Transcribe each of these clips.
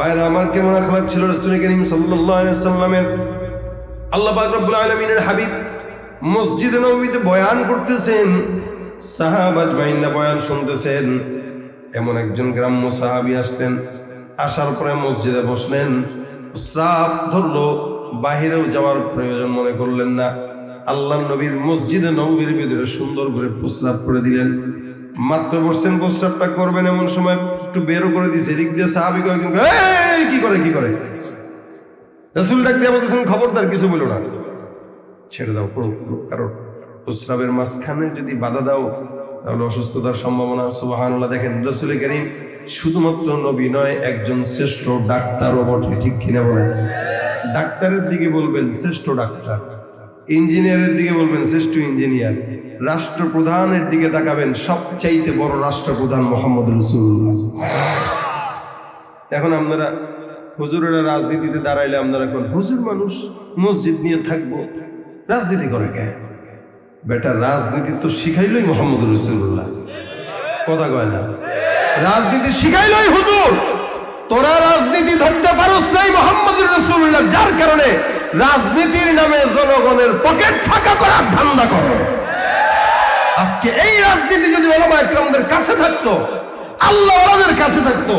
ভাইরা, আমার কেমন আখলাক ছিল রসুল করিম সাল্লামের আল্লাহ পাক রব্বুল আলামিনের হাবিব মসজিদে নববীতে বয়ান করতেছেন, সাহাবা আজমাইনরা বয়ান শুনতেছেন। এমন একজন গ্রাম্য সাহাবী আসলেন, আসার পরে মসজিদে বসলেন। শ্রাপ ধরলো, বাহিরেও যাওয়ার প্রয়োজন মনে করলেন না। আল্লাহ নবীর মসজিদে নবীর ভিতরে সুন্দর করে প্রস্রাব করে দিলেন। মাত্র বসছেন প্রস্রাবটা করবেন এমন সময় একটু বেরো করে দিয়েছে। এদিক দিয়ে স্বাভাবিক "এই, কি করে কি করে? রসুল ডাক দিয়ে বলতেছেন খবরদার কিছু বলো না। ছেড়ে দাও করো করো। কারণ প্রস্রাবের মাঝখানে যদি বাধা দাও তাহলে অসুস্থতার সম্ভাবনা সুবাহান্লাহ দেখেন রসুল করিম শুধুমাত্র নবী নয় একজন শ্রেষ্ঠ ডাক্তারও বটে ঠিক কিনা বলেন? ডাক্তারের দিকে বলবেন শ্রেষ্ঠ ডাক্তার। ইঞ্জিনিয়ারের দিকে বলবেন শ্রেষ্ঠ ইঞ্জিনিয়ার। রাষ্ট্রপ্রধানের দিকে তাকাবেন, সবচাইতে বড় রাষ্ট্রপ্রধান মোহাম্মদ রসুল্লাহ। এখন আপনারা হুজুরেরা রাজনীতিতে দাঁড়াইলে আপনারা এখন হুজুর মানুষ, মসজিদ নিয়ে থাকব, রাজনীতি করে কে? বেটা, রাজনীতি তো শিখাইলই মোহাম্মদ রসুল্লাহ। কথা কয় না? রাজনীতি শিখাইলই হুজুর। তোরা রাজনীতি ধরতে পারোস নাই মোহাম্মদ রসুল্লাহ, যার কারণে রাজনীতির নামে জনগণের পকেট ফাঁকা করার ধান্দা করো। আজকে এই রাজনীতি যদি ওলামা একরামদের কাছে থাকতো, আল্লাহ ওলাদের কাছে থাকতো,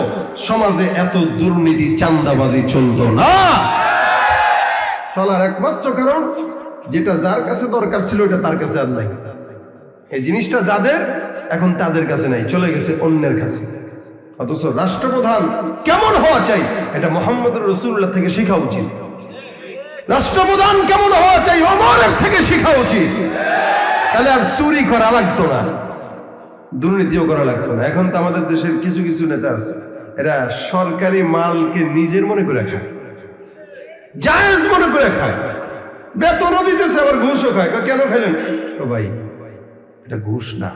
সমাজে এত দুর্নীতি চান্দাবাজি চলতো না। চলার একমাত্র কারণ, যেটা যার কাছে দরকার ছিল ওটা তার কাছে আর নাই। এই জিনিসটা যাদের, এখন তাদের কাছে নাই, চলে গেছে অন্যের কাছে। অথচ রাষ্ট্রপ্রধান কেমন হওয়া চাই, এটা মোহাম্মদ রসুল্লাহ থেকে শেখা উচিত। রাষ্ট্রপ্রধান কেমন হওয়া চাই অমরের থেকে শেখা উচিত। তাহলে আর চুরি করা লাগতো না। দুর্নীতিও করা লাগতো না। এখন তো আমাদের দেশের কিছু কিছু নেতা আছে। এরা সরকারি মালকে নিজের মনে করে খায়। জায়েজ মনে করে খায়। বেতনও দিতেছে, আবার ঘুষও খায়। কেন খাইলেন? ভাই, এটা ঘুষ না।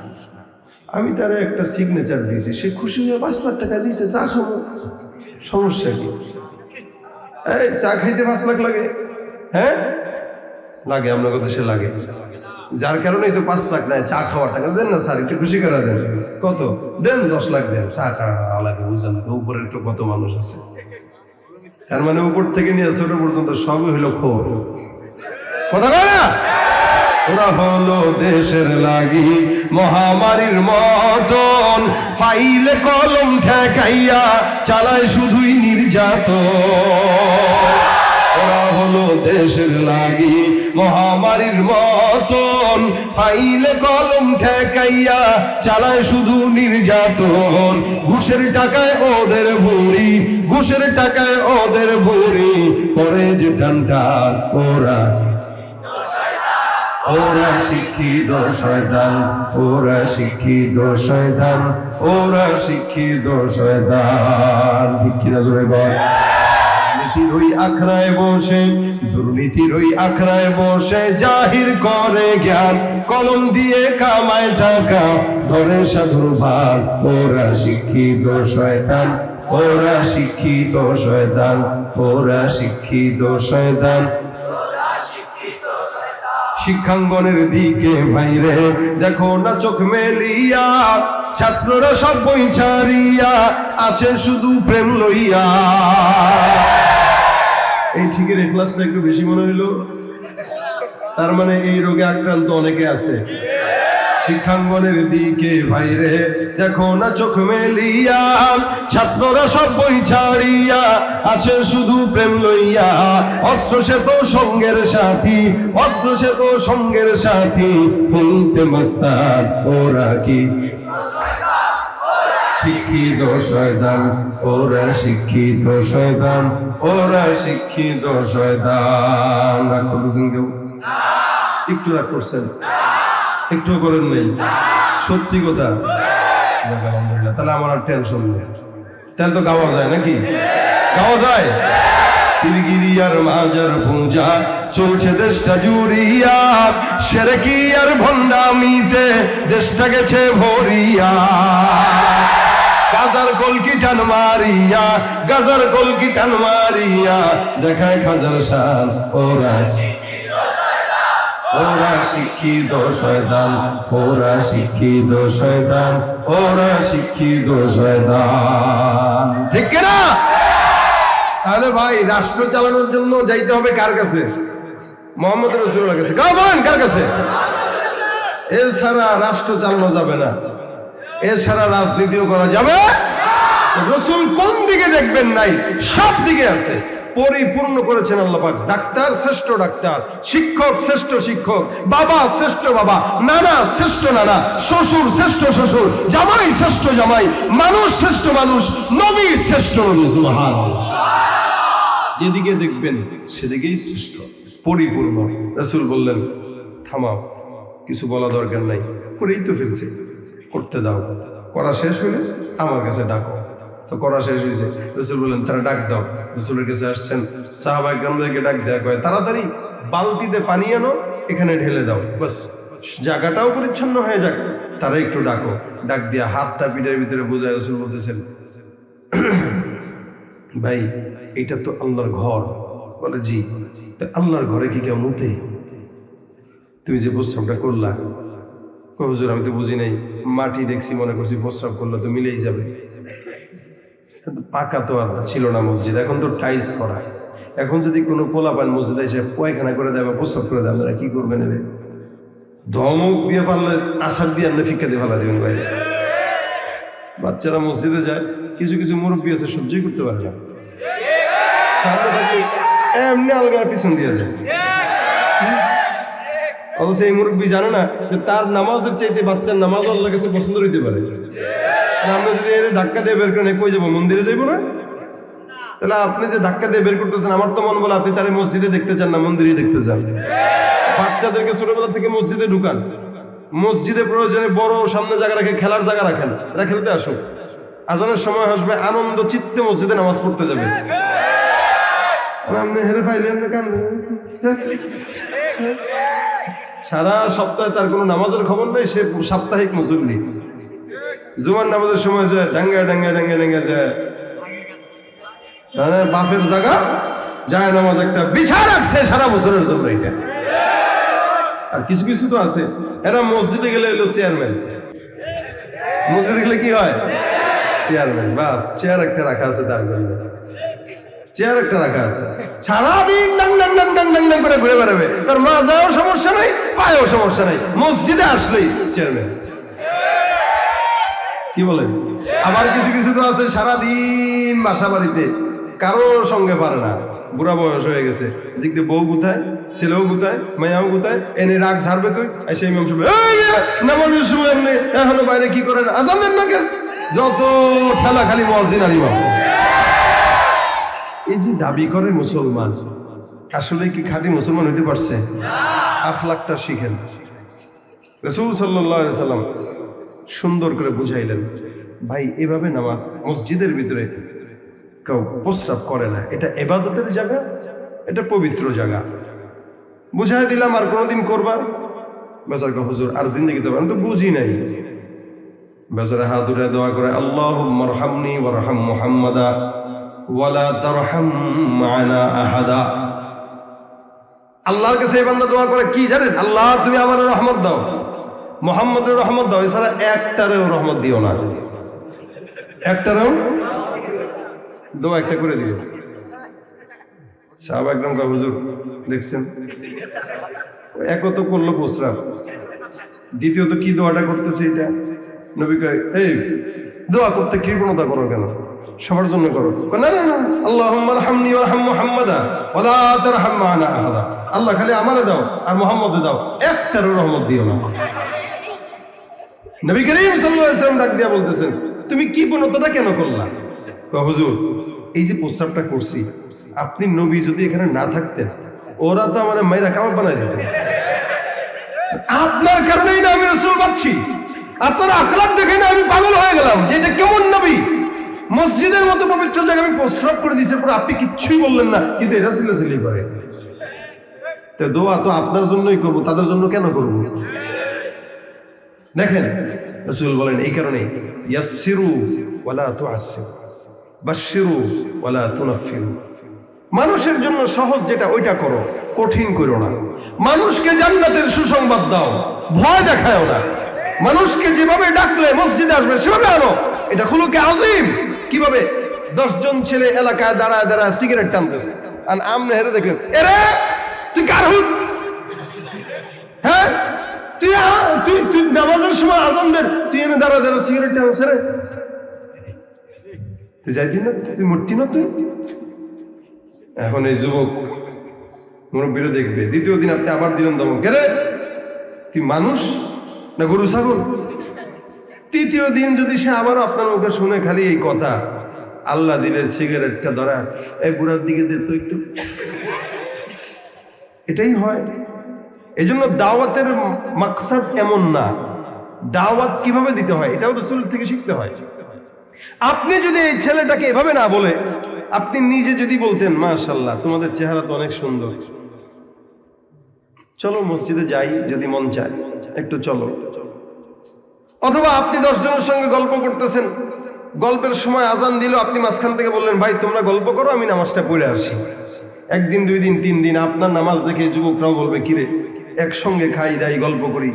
আমি তার একটা সিগনেচার দিয়েছি। সে খুশি হয়ে পাঁচ লাখ টাকা দিয়েছে, চা খাব। সমস্যা কি? চা খাইতে পাঁচ লাখ লাগে। হ্যাঁ? লাগে আপনাদের দেশে লাগে। যার কারণে তো পাঁচ লাখ নাই চা খাওয়ার টাকা। দেন না স্যার, একটু খুশি করে দেন। কত? দেন দশ লাখ দেন। চা খাওয়া লাগে, বুঝেন তো, উপরে তো কত মানুষ আছে। তার মানে উপর থেকে নিয়ে ছোট পর্যন্ত সবই হইল খোর। কথা না? ওরা হলো দেশের লাগি মহামারীর মতন ফাইলে কলম ঠেকাইয়া চালায় শুধুই নির্যাতন। ওরা হলো দেশের লাগি মহামারীর মতন ফাইলে কলম ঠেকাইয়া চালায় শুধু নির্যাতন। ঘুষের টাকায় ওদের ভুড়ি, ঘুষের টাকায় ওদের ভুড়ি। করে যে টানটা ওরা ওরা শিক্ষিত শয়তান, ওরা শিক্ষিত শয়তান, ওরা শিক্ষিত শয়তান। ঠিক কিনা জোরে বল? নীতির ওই আখড়ায় বসে, দুর্নীতির ওই আখড়ায় বসে জাহির করে জ্ঞান। কলম দিয়ে কামায় টাকা, ধরে সাধুর ভাগ ওরা শিক্ষিত শয়তান, ওরা শিক্ষিত শয়তান, ওরা শিক্ষিত শয়তান। শিক্ষাঙ্গনের দিকে বাইরে দেখো না চোখ মেলিয়া, ছাত্ররা সব বই ছাড়িয়া, আছে শুধু প্রেম লইয়া। এই ঠিকের এই ক্লাসটা একটু বেশি মনে হইল। তার মানে এই রোগে আক্রান্ত অনেকে আছে। শিক্ষাঙ্গনের দিকে বাইরে দেখো না চোখ মেলিয়া, ছাত্ররা সব বই ছাড়িয়া আছে শুধু প্রেম লইয়া। অস্ত্র সে তো সঙ্গের সাথী, অস্ত্র সে তো সঙ্গের সাথী, হইতে ওরা কি? শিক্ষিত শয়তান, ওরা শিক্ষিত শয়তান, ওরা শিক্ষিত শয়তান। রাগ কেউ? একটু রাগ করছেন? একটু করেন নেই? সত্যি কথা? তাহলে আমার আর টেনশন নেই। তাহলে তো গাওয়া যায় নাকি? গাওয়া যায়? তিরগিরি আর মাজার পূজা, চলছে দেশটা জুড়িয়া। সেরেকি আর ভণ্ডামিতে দেশটা গেছে ভরিয়া। গাজার কলকি টান মারিয়া, গাজার কলকি টান মারিয়া, দেখায় খাজার শান ওরা ওরা শিক্ষিত শয়তান ওরা শিক্ষিত শয়তান ওরা শিক্ষিত শয়তান। ঠিক কিনা? তাহলে ভাই, রাষ্ট্র চালানোর জন্য যাইতে হবে কার কাছে? মোহাম্মদ রসুল্লাহ কাছে। কার কাছে? এছাড়া রাষ্ট্র চালানো যাবে না। এছাড়া রাজনীতিও করা যাবে? রসুল কোন দিকে দেখবেন নাই? সব দিকে আছে। পরিপূর্ণ করেছেন আল্লাহ পাক ডাক্তার শ্রেষ্ঠ ডাক্তার, শিক্ষক শ্রেষ্ঠ শিক্ষক, বাবা শ্রেষ্ঠ বাবা, নানা শ্রেষ্ঠ নানা, শ্বশুর শ্রেষ্ঠ শ্বশুর, জামাই শ্রেষ্ঠ জামাই, মানুষ শ্রেষ্ঠ মানুষ, নবী শ্রেষ্ঠ নবী যেদিকে দেখবেন, সেদিকেই শ্রেষ্ঠ। পরিপূর্ণ। রসুল বললেন, থামাও, কিছু বলা দরকার নাই। করেই তো ফেলছে। করতে দাও। করা শেষ হলে আমার কাছে ডাকো। তো করা শেষ হয়েছে রসুল বললেন, তারা ডাক দাও। রসুলের কাছে আসছেন। সাহাবাই গ্রামদেরকে ডাক দেওয়া কয়, তাড়াতাড়ি বালতিতে পানি আনো, এখানে ঢেলে দাও। বাস, জায়গাটাও পরিচ্ছন্ন হয়ে যাক। তারা একটু ডাকো। ডাক দিয়া হাতটা পিঠের ভিতরে বোঝায় রসুল বলতেছেন, ভাই, এটা তো আল্লাহর ঘর। বলে, জি। তা আল্লাহর ঘরে কি কেউ মুতে? তুমি যে প্রস্রাবটা করলা হুজুর, আমি তো বুঝি নাই। মাটি দেখছি, মনে করছি প্রস্রাব করলে তো মিলেই যাবে। পাকা তো আর ছিল না মসজিদ, এখন তো টাইস করা। এখন যদি কোনো পোলা পোলাপান মসজিদে এসে পয়খানা করে দেয় বা প্রস্রাব করে দেয়, আপনারা কি করবেন এর ধমক দিয়ে পারলে আসার দিয়ে আপনি ফিক্কা দিয়ে ফেলা দেবেন বাইরে। বাচ্চারা মসজিদে যায়, কিছু কিছু মুরব্বী আছে, সহ্যই করতে পারে না। এমনি আলগা পিছন দিয়ে যায়। অথচ এই মুরব্বী জানে না যে তার নামাজের চাইতে বাচ্চার নামাজ আল্লাহ কাছে পছন্দ হইতে পারে। আমরা যদি ধাক্কা দিয়ে বের করে কই যাব? মন্দিরে যাইবো না? তাহলে আপনি যে ধাক্কা দিয়ে বের করতেছেন, আমার তো মন বলে আপনি তারে মসজিদে দেখতে চান না মন্দিরে দেখতে চান। বাচ্চাদেরকে ছোটবেলা থেকে মসজিদে ঢুকান। মসজিদে প্রয়োজনে বড় সামনে জায়গা রাখে খেলার জায়গা রাখেন। এরা খেলতে আসুক। আজানের সময় আসবে, আনন্দ, চিত্তে মসজিদে নামাজ পড়তে যাবে। আপনি হেরে পাইলেন সারা সপ্তাহে তার কোনো নামাজের খবর নেই, সে সাপ্তাহিক মুসল্লি। জুমার নামাজের সময় যায় ডাঙ্গা ডাঙ্গা ডাঙ্গা ডাঙ্গা যায় বাপের জায়গা, যায় নামাজ একটা বিছানা রাখছে সারা বছরের জন্য এটা। আর কিছু কিছু তো আছে। এরা মসজিদে গেলে এলো চেয়ারম্যান। মসজিদে গেলে কি হয়? চেয়ারম্যান। বাস, চেয়ার একটা রাখা আছে তার জন্য। চেয়ার একটা রাখা আছে। সারাদিন ডাং ডাং ডাং ডাং ডাং ডাং করে ঘুরে বেড়াবে। তার মা যাওয়ার সমস্যা নাই পায়েও সমস্যা নাই। মসজিদে আসলেই চেয়ারম্যান। কি আবার কিছু কিছু তো আছে সারাদিন বাসা বাড়িতে কারোর সঙ্গে পারে না। বুড়া বয়স হয়ে গেছে। দিয়ে বউ কোথায়? ছেলেও কোথায়? মেয়াও কোথায়? এনে রাগ ঝাড়বে কই? আর সেই সাহেব, নামাজের সময় এমনি এখনও বাইরে কি করেন? আজান দেন না কেন? যত ঠেলা খালি মসজিদ ইমাম। এই যে দাবি করে মুসলমান আসলে কি খাঁটি মুসলমান হইতে পারছে? আখলাকটা শিখেন। রসুল সাল্লাম সুন্দর করে বুঝাইলেন, ভাই, এভাবে নামাজ মসজিদের ভিতরে কেউ প্রস্রাব করে না। এটা এবাদতের জায়গা, এটা পবিত্র জায়গা। বুঝাই দিলাম, আর কোনোদিন করবার বেচার হুজুর, আর জিন্দগিতে আমি তো বুঝি নাই। বেচারা হাত দোয়া করে আল্লাহ মরহামনি ওরহাম মুহাম্মাদা। ওয়ালা তারহাম মানা আহাদা। আল্লাহর কাছে এই বান্দা দোয়া করে কি জানেন? আল্লাহ, তুমি আমার রহমত দাও। মোহাম্মদের রহমত দাও। এছাড়া একটারেও রহমত দিও না। একটারেও? দোয়া একটা করে দিও। সাহাব একদম হুজুর, দেখছেন? এক তো করল প্রস্রাব দ্বিতীয়ত কি দোয়াটা করতেছে এটা? নবী কয়, এই, দোয়া করতে কৃপণতা করো কেন? সবার জন্য করো। না না না আল্লাহ হামনি ওরহাম মুহাম্মাদা ওলা আহাদা। আল্লাহ খালি আমারে দাও আর মোহাম্মদে দাও। একটারও রহমত দিও না। নবী করিম ডাক দিয়া বলতেছেন, তুমি কি বনতটা কেন করলা? হুজুর, এই যে প্রস্তাবটা করছি, আপনি নবী যদি এখানে না থাকতেন, ওরা তো আমার মায়েরা বানাই দিতেন আপনার কারণেই না আমি রসুল পাচ্ছি আপনার আখলাপ দেখে না আমি পাগল হয়ে গেলাম যে এটা কেমন নবী? মসজিদের মতো পবিত্র জায়গায় আমি প্রস্রাব করে দিয়েছি পরে আপনি কিচ্ছুই বললেন না, কিন্তু এরা ছিল ছিলি করে। তো দোয়া তো আপনার জন্যই করব, তাদের জন্য কেন করব? দেখেন, রসুল বলেন, এই কারণে ওয়ালা ওয়ালা মানুষের জন্য সহজ যেটা, ওইটা করো, কঠিন করো না। মানুষকে জান্নাতের সুসংবাদ দাও, ভয় দেখায় না। মানুষকে যেভাবে ডাকলে মসজিদে আসবে, সেভাবে আনো। এটা খুলুকে আজিম কীভাবে দশজন ছেলে এলাকায় দাঁড়ায় দাঁড়ায় সিগারেট টানতেছে? আর আমনে হেরে দেখলেন, এরে, তুই কার হুট হ্যাঁ তুই তুই তুই নামাজের সময় তুই এনে দাঁড়া দাঁড়া সিগারেট টানছে রে। তুই না, তুই মূর্তি না তুই? এখন এই যুবক মুরব্বীরা দেখবে, দ্বিতীয় দিন আপনি আবার দিলেন দমক কে রে? তুই মানুষ না গরু, ছাগল? তৃতীয় দিন যদি সে আবার আপনার মুখে শুনে খালি এই কথা, আল্লাহ দিলে সিগারেটটা ধরা, এই বুড়ার দিকে দে তো একটু। এটাই হয়। এই জন্য দাওয়াতের মাকসাদ এমন না। দাওয়াত কীভাবে দিতে হয়, এটাও রসুল থেকে শিখতে হয়। আপনি যদি এই ছেলেটাকে এভাবে না বলে, আপনি নিজে যদি বলতেন মাশাল্লাহ তোমাদের চেহারা তো অনেক সুন্দর। চলো মসজিদে যাই, যদি মন চায়, একটু চলো। অথবা আপনি দশ জনের সঙ্গে গল্প করতেছেন। গল্পের সময় আজান দিল, আপনি মাঝখান থেকে বললেন, ভাই, তোমরা গল্প করো, আমি নামাজটা পড়ে আসি। একদিন, দুই দিন, তিন দিন আপনার নামাজ দেখে যুবকরাও বলবে, কিরে, একসঙ্গে খাই, দাই, গল্প করি।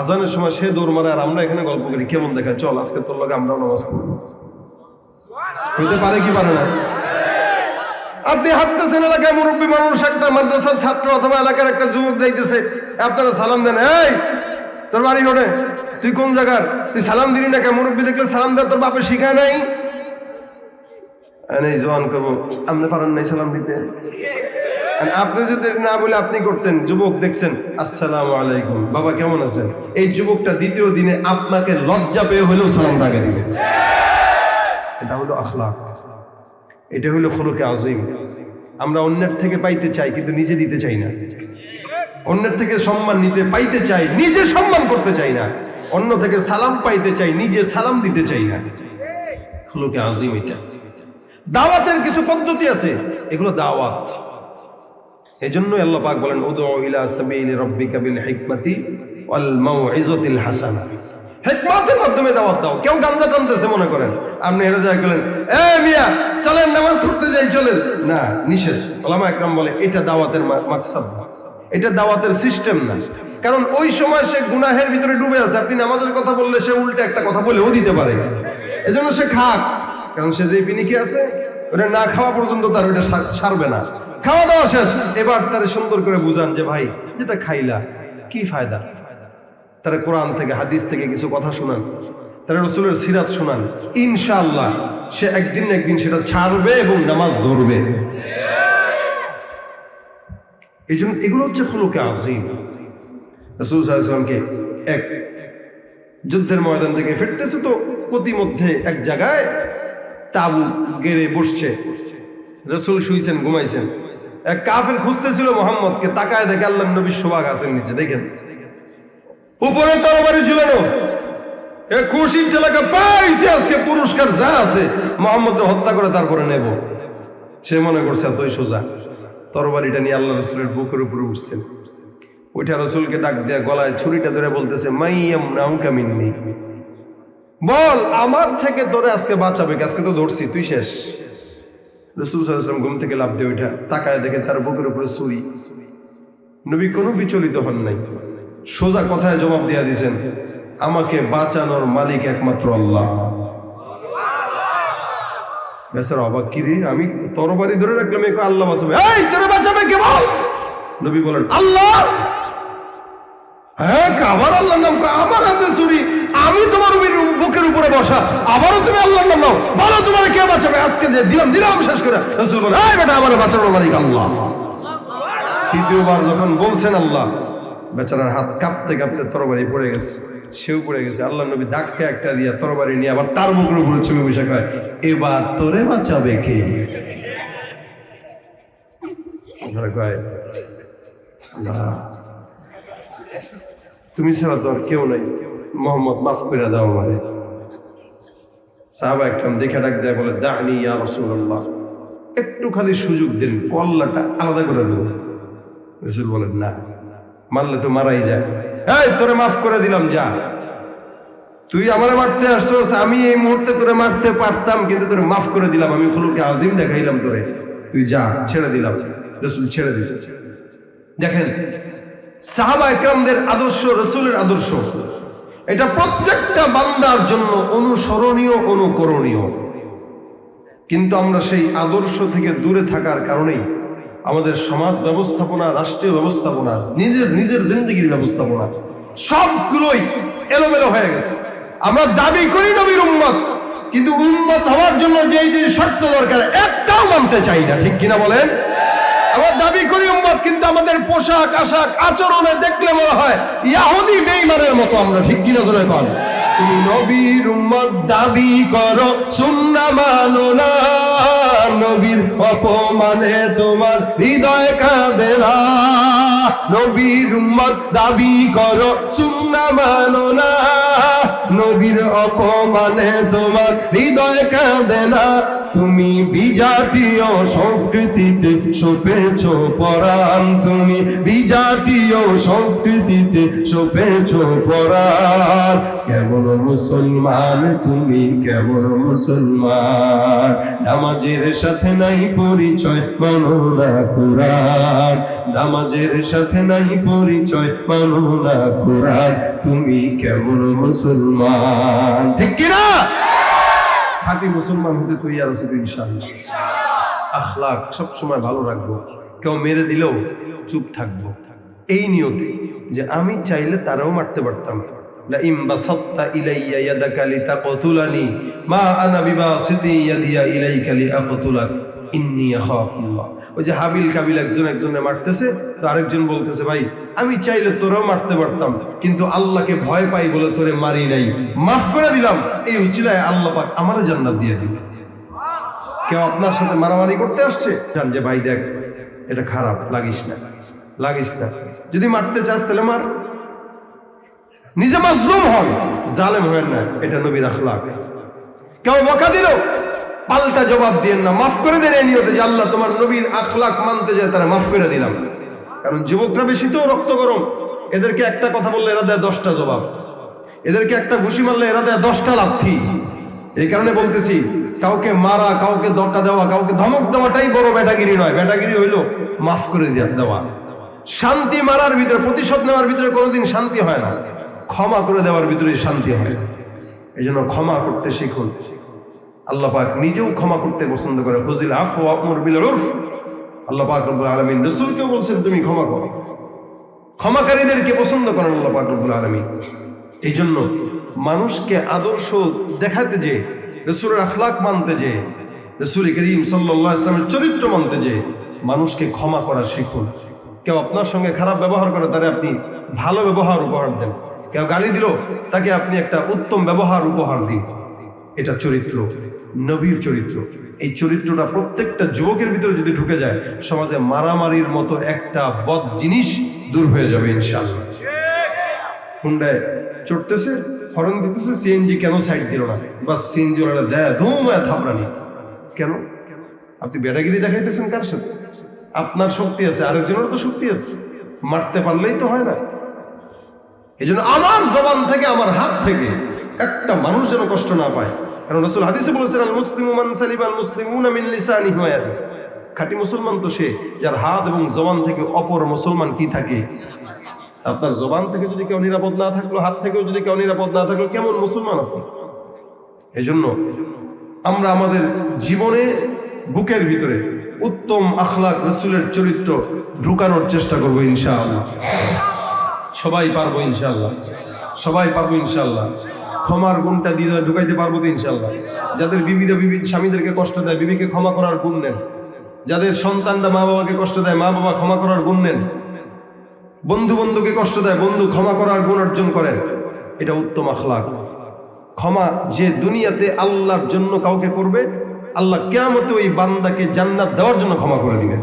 আজানের সময় সে দৌড় মারে, আর আমরা এখানে গল্প করি, কেমন দেখা চল, আজকে তোর লগে আমরাও নামাজ পড়ব। হইতে পারে কি পারে না? আপনি হাঁটতেছেন, এলাকায় মুরব্বী মানুষ, একটা মাদ্রাসার ছাত্র অথবা এলাকার একটা যুবক যাইতেছে, আপনারা সালাম দেন, এই তোর বাড়ি ঘটে তুই কোন জায়গার? তুই সালাম দিলি না কে মুরব্বী দেখলে সালাম দেওয়া তোর বাপের শিখায় নাই? জোয়ান করব, আপনি পারেন নাই সালাম দিতে? আপনি যদি না বলে আপনি করতেন, যুবক দেখছেন, আসসালামু আলাইকুম, বাবা কেমন আছেন? এই যুবকটা দ্বিতীয় দিনে আপনাকে লজ্জা পেয়ে হলেও সালামটা আগে দিবে। এটা হলো আখলাক। এটা হলো খলুকে আজিম আমরা অন্যের থেকে পাইতে চাই, কিন্তু নিজে দিতে চাই না। অন্যের থেকে সম্মান নিতে পাইতে চাই, নিজে সম্মান করতে চাই না। অন্য থেকে সালাম পাইতে চাই, নিজে সালাম দিতে চাই না। দাওয়াতের কিছু পদ্ধতি আছে, এগুলো দাওয়াত। এই জন্য আল্লাহ পাক বলেন উদু ইলা সাবিলি রাব্বিকা বিল হিকমাতি ওয়াল মাধ্যমে দাওয়াত দাও। কেউ গাঞ্জা টানতেছে মনে করেন। আপনি হেরে যায় গেলেন এ মিয়া, চলেন, নামাজ পড়তে যাই, চলেন। না, নিষেধ। ওলামা একরাম বলে, এটা দাওয়াতের মাকসাদ। এটা দাওয়াতের সিস্টেম না। কারণ ওই সময় সে গুনাহের ভিতরে ডুবে আছে। আপনি নামাজের কথা বললে সে উল্টে একটা কথা বলেও দিতে পারে। এজন্য সে খাক। কারণ সে যে পিনিকি আছে, ওটা না খাওয়া পর্যন্ত তার ওটা সারবে না। খাওয়া দাওয়া শেষ। এবার তারে সুন্দর করে বুঝান যে, ভাই, যেটা খাইলা, কি ফায়দা? তারা কোরআন থেকে, হাদিস থেকে কিছু কথা শোনান। তারা রসুলের সিরাত শোনান। ইনশাআল্লাহ, সে একদিন একদিন সেটা ছাড়বে এবং নামাজ ধরবে। এই জন্য এগুলো হচ্ছে খুলুকে আজিম রসুল সাল্লামকে এক যুদ্ধের ময়দান থেকে ফিরতেছে তো প্রতিমধ্যে এক জায়গায় তাবু গেড়ে বসছে। রসুল শুইছেন, ঘুমাইছেন। এক কাফের খুঁজতেছিল মোহাম্মদকে, তাকায় দেখে আল্লাহ নবী সোবাগ আছেন নিচে, দেখেন। উপরে তরবারি এ খুশির ঠেলাকে পাইছে আজকে পুরস্কার, যা আছে। মোহাম্মদকে হত্যা করে তারপরে নেব। সে মনে করছে, এতই সোজা। তরবারিটা নিয়ে আল্লাহ রসুলের বুকের উপরে উঠছেন। উঠে রসুলকে ডাক দেয়া গলায় ছুরিটা ধরে বলতেছে মাইয়াম নাউকা মিন্নি। বল, আমার থেকে তোরে আজকে বাঁচাবে? আজকে তো ধরছি, তুই শেষ। রসুল সাল্লাম ঘুম থেকে লাভ দিয়ে ওঠা তাকায় দেখে তার বুকের উপরে ছুরি। নবী কোনো বিচলিত হন নাই। সোজা কথায় জবাব দিয়া দিছেন, আমাকে বাঁচানোর মালিক একমাত্র আল্লাহ। বেচার অবাক কি রে? আমি তরবারি ধরে রাখলাম, একে আল্লাহ বাঁচাবে। এই, তোরে বাঁচাবে কে বল? নবী বলেন, আল্লাহ! হ্যাঁ আবার আল্লাহর নাম আমার হাতে চুরি। আমি তোমার বুকের উপরে বসা। আবারও তুমি আল্লাহর নাম নাও। বলো তোমার কে বাঁচাবে? আজকে যে দিলাম দিলাম শেষ করে। রসুল বলে এই বেটা, আমার বাঁচানোর মালিক আল্লাহ। তৃতীয়বার যখন বলছেন আল্লাহ, বেচারার হাত কাঁপতে কাঁপতে তরবারি পড়ে গেছে। সেও পড়ে গেছে। আল্লাহ নবী ধাক্কা একটা দিয়া তরবারি নিয়ে আবার তার মুখের উপরে ছবি বসে কয়, এবার তোরে বাঁচাবে কে? তুমি ছাড়া তো আর কেউ নাই। মোহাম্মদ, মাফ করে দাও আমারে। সাহাবা একদম দেখে ডাক দেয়, বলে, দানি ইয়া রাসূলুল্লাহ। একটু খালি সুযোগ দিন, কল্লাটা আলাদা করে দেবো। রসুল বলেন, না, মারলে তো মারাই যায়। এই, তোরে মাফ করে দিলাম, যা। তুই আমারে মারতে আসছস, আমি এই মুহূর্তে তোরে মারতে পারতাম, কিন্তু তোরে মাফ করে দিলাম, আমি ফুলুকে আজিম দেখাইলাম তোরে। তুই যা, ছেড়ে দিলাম। রসুল ছেড়ে দিছে। দেখেন, সাহাবা একরামদের আদর্শ, রসুলের আদর্শ। এটা প্রত্যেকটা বান্দার জন্য অনুসরণীয়, অনুকরণীয়। কিন্তু আমরা সেই আদর্শ থেকে দূরে থাকার কারণেই আমাদের সমাজ ব্যবস্থাপনা, রাষ্ট্রীয় ব্যবস্থাপনা, নিজের নিজের জিন্দগির ব্যবস্থাপনা, সবগুলোই এলোমেলো হয়ে গেছে। আমরা দাবি করি নবীর উম্মত, কিন্তু উম্মত হওয়ার জন্য যেই যে শর্ত দরকার, একটাও মানতে চাই না, ঠিক কিনা বলেন? আমরা দাবি করি উম্মত, কিন্তু আমাদের পোশাক, আশাক, আচরণে দেখলে মনে হয় ইয়াহুদি বেঈমানের মতো আমরা, ঠিক কিনা জোরে কন? তুমি নবীর উম্মত, দাবি করো, সুন্না মানো না। নবীর অপমানে তোমার হৃদয় কাঁদে না। নবীর উম্মত দাবি করো সুন্না মানো না। নবীর অপমানে তোমার হৃদয় কাঁদে না। তুমি বিজাতীয় সংস্কৃতিতে সপেছ পরাণ। তুমি বিজাতীয় সংস্কৃতিতে সপেছ পরাণ। কেমন মুসলমান তুমি, কেমন মুসলমান। নামাজের সাথে নাই পরিচয়, মানো না কোরআন। নামাজের সাথে নাই পরিচয়, মানো না কোরআন। তুমি কেমন মুসলমান ঠিক কিনা খাঁটি মুসলমান হতে তৈরি আছে তো ইনশাআল্লাহ আখলাক সবসময় ভালো রাখবো কেউ মেরে দিলেও চুপ থাকবো এই নিয়তে যে আমি চাইলে তারাও মারতে পারতাম لئن بسطت إلي يدك لتقتلني ما أنا بباسط يدي إليك لأقتلك ইন্নি ওই যে হাবিল কাবিল একজন একজনে মারতেছে, তো আরেকজন বলতেছে, ভাই, আমি চাইলে তোরাও মারতে পারতাম, কিন্তু আল্লাহকে ভয় পাই বলে তোরে মারি নাই। মাফ করে দিলাম। এই উসিলায় আল্লাহ পাক আমারও জান্নাত দিয়ে দিবে। কেউ আপনার সাথে মারামারি করতে আসছে? জান যে, ভাই, দেখ, এটা খারাপ, লাগিস না লাগিস না। যদি মারতে চাস তাহলে মার। নিজে মাজলুম হন, জালেম হয় না, এটা নবীর আখলাক। কেউ বকা দিল পাল্টা জবাব দিয়েন না, মাফ করে দেন এই যে আল্লাহ তোমার নবীর আখলাক মানতে যায়, তারা মাফ করে দিলাম। কারণ যুবকরা বেশি তো রক্ত গরম। এদেরকে একটা কথা বললে এরা দেয় দশটা জবাব। এদেরকে একটা ঘুষি মারলে এরা দেয় দশটা লাথি। এই কারণে বলতেছি, কাউকে মারা, কাউকে দক্কা দেওয়া, কাউকে ধমক দেওয়াটাই বড় ব্যাটাগিরি নয়। ব্যাটাগিরি হইল মাফ করে দেয়া- দেওয়া। শান্তি মারার ভিতরে, প্রতিশোধ নেওয়ার ভিতরে কোনোদিন শান্তি হয় না। ক্ষমা করে দেওয়ার ভিতরে শান্তি হয়। এই জন্য ক্ষমা করতে শিখুন। আল্লাহ পাক নিজেও ক্ষমা করতে পছন্দ করে। ফজিল আফ আমর বিল উরফ। আল্লাহ পাক রব্বুল আলামিন বলছেন, তুমি ক্ষমা করো। ক্ষমাকারীদেরকে পছন্দ করেন আল্লাহ পাক রব্বুল এই জন্য মানুষকে আদর্শ দেখাতে যে, রসুলের আখলাক মানতে যে, রসুল করিম সাল্লাহ ইসলামের চরিত্র মানতে যে, মানুষকে ক্ষমা করা শিখুন। কেউ আপনার সঙ্গে খারাপ ব্যবহার করে, তারে আপনি ভালো ব্যবহার উপহার দেন। কেউ গালি দিল, তাকে আপনি একটা উত্তম ব্যবহার উপহার দিন। এটা চরিত্র, নবীর চরিত্র। এই চরিত্রটা প্রত্যেকটা যুবকের ভিতরে যদি ঢুকে যায়, সমাজে মারামারির মতো একটা বদ জিনিস দূর হয়ে যাবে ইনশাআল্লাহ। হুন্ডায় চড়তেছে হরন দিতেছে, সিএনজি কেন সাইড দিল না? বাস সিএনজি দেয় ধুমায় থাপড়ানি কেন? আপনি বেটাগিরি দেখাইতেছেন কার সাথে? আপনার শক্তি আছে, আরেকজনের তো শক্তি আছে। মারতে পারলেই তো হয় না। এই আমার জবান থেকে, আমার হাত থেকে একটা মানুষ যেন কষ্ট না পায়। কারণ রসুল হাদিসে বলেছেন আল মুসলিম মান সালিম আল মুসলিম লিসানি হুয়াদি খাঁটি মুসলমান তো সে, যার হাত এবং জবান থেকে অপর মুসলমান কি থাকে? আপনার জবান থেকে যদি কেউ নিরাপদ না থাকল, হাত থেকেও যদি কেউ নিরাপদ না থাকল, কেমন মুসলমান এই জন্য আমরা আমাদের জীবনে, বুকের ভিতরে উত্তম আখলাক রসুলের চরিত্র ঢুকানোর চেষ্টা করব ইনশাআল্লাহ। সবাই পারব ইনশাল্লাহ সবাই পারব ইনশাল্লাহ ক্ষমার গুণটা দিয়ে ঢুকাইতে পারব তো ইনশাল্লাহ যাদের বিবিরা বিবি স্বামীদেরকে কষ্ট দেয়, বিবিকে ক্ষমা করার গুণ নেন। যাদের সন্তানরা মা বাবাকে কষ্ট দেয় মা বাবা ক্ষমা করার গুণ নেন। বন্ধু বন্ধুকে কষ্ট দেয়, বন্ধু ক্ষমা করার গুণ অর্জন করেন। এটা উত্তম আখলাক। ক্ষমা যে দুনিয়াতে আল্লাহর জন্য কাউকে করবে, আল্লাহ কেয়ামতে ওই বান্দাকে জান্নাত দেওয়ার জন্য ক্ষমা করে দিবে